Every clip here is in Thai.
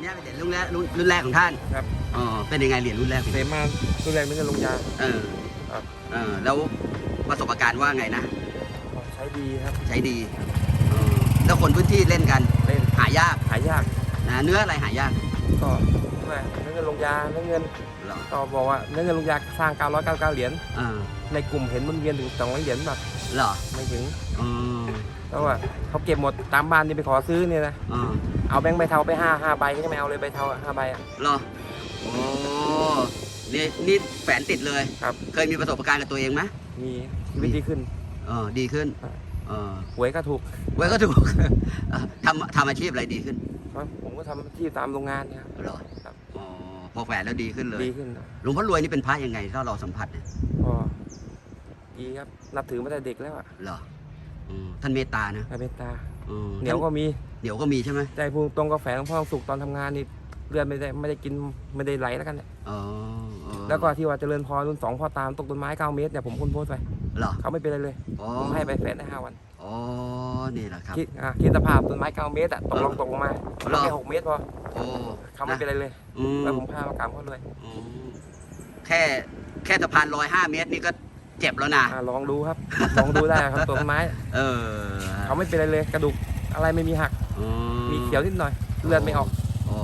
นนี้เป็นเหรียญรุ่นแรกรุ่นรุ่นแรกของท่านครับ อ๋อ เป็นยังไงเหรียญรุ่นแรกเสมารุนแรงนึกเงินลงยา เออครับเออแล้วประสบการณ์ว่าไงนะ ใช้ดีครับ ใช้ดีเออแล้วคนพื้นที่เล่นกันเล่นหายากหายากนะเนื้ออะไรหายากก็แม่นึกเงินลงยานึกเงินเหรอก็บอกว่านึกเงินลงยาสร้าง999เหรียญเออในกลุ่มเห็นมันเวียนถึง200เหรียญแบบเหรอไม่ถึงอืมเพราะว่าเขาเก็บหมดตามบ้านนี่ไปขอซื้อเนี่ยนะเออ เอาแบงค์ใบเทาไปห้าห้าใบก็ไม่เอาเลยใบเทาอะห้าใบอะเหรอโอ้นี่นี่แฝนติดเลย ครับ เคยมีประสบการณ์กับตัวเองไหมมีชีวิตดีขึ้น เออดีขึ้นครับ เออหวยก็ถูกไว้ก็ถูก เออทำทำอาชีพอะไรดีขึ้นเพราะผมก็ทำที่ตามโรงงานเนี่ยเหรอครับ อ๋อพอแฝนแล้วดีขึ้นเลยดีขึ้นหลวงพ่อรวยนี่เป็นพระยังไงถ้าเราสัมผัสเนี่ยก็ดีครับนับถือมาแต่เด็กแล้วอะเหรออืมท่านเมตตานะพระเมตตา อืมเหนียวก็มี เหนียวก็มีใช่ไหมใจพูดตรงกาแฟหลวงพ่อสุกตอนทำงานนี่เลือดไม่ได้ไม่ได้กินไม่ได้ไหลแล้วกันเนี่ยอ๋อเออแล้วก็ที่ว่าเจริญพรรุ่นสองพ่อตามตกต้นไม้เก้าเมตรเนี่ยผมคนโพสต์ไปเหรอเขาไม่เป็นไรเลยอ๋อผมให้ไปแสนได้ห้าวันอ๋อนี่แหละครับ คิดอะคิดสภาพต้นไม้เก้าเมตรอะตกลงตกลงมาเหรอ แค่หกเมตรพอโอ้เขาไม่เป็นไรเลยอืมแล้วผมพามากราบเขาเลยอืมแค่แค่สะพานลอยห้าเมตรนี่ก็เจ็บแล้วนะอะลองดูครับ ลองดูได้ครับต้นไม้เออ เขาไม่เป็นไรเลยกระดูก อะไรไม่มีหัก อืมีเขียวนิดหน่อย เลือดไม่ออก อ๋อ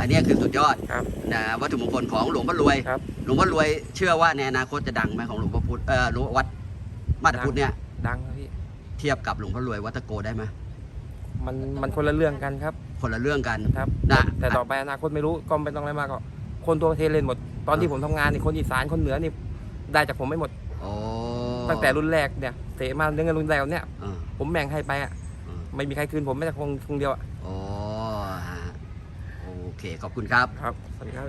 อันเนี้ยคือสุดยอดครับนะวัตถุมงคลของหลวงพ่อรวย ครับ หลวงพ่อรวยเชื่อว่าในอนาคตจะดังไหมของหลวงพ่อพุธเออหลวงวัดมาตรพุทธเนี่ยดังครับพี่ เทียบกับหลวงพ่อรวยวัดตะโกได้ไหมมันมันคนละเรื่องกันครับคนละเรื่องกันครับ นะแต่ต่อไปอนาคตไม่รู้ก็ไม่ต้องอะไรมากก็คนตัวประเทศเล่นหมด ตอนที่ผมทำงานนี่คนอีสานคนเหนือนี่ได้จากผมไม่หมด โอ้ตั้งแต่รุ่นแรกเนี่ยเสมาเรื่องเงินรุ่นแรกเนี่ยเออผมแบ่งให้ไปอะเออ ไม่มีใครคืนผมแม้แต่คงคงเดียวอะโอ้ฮะโอเค ขอบคุณครับ ครับสวัสดีครับ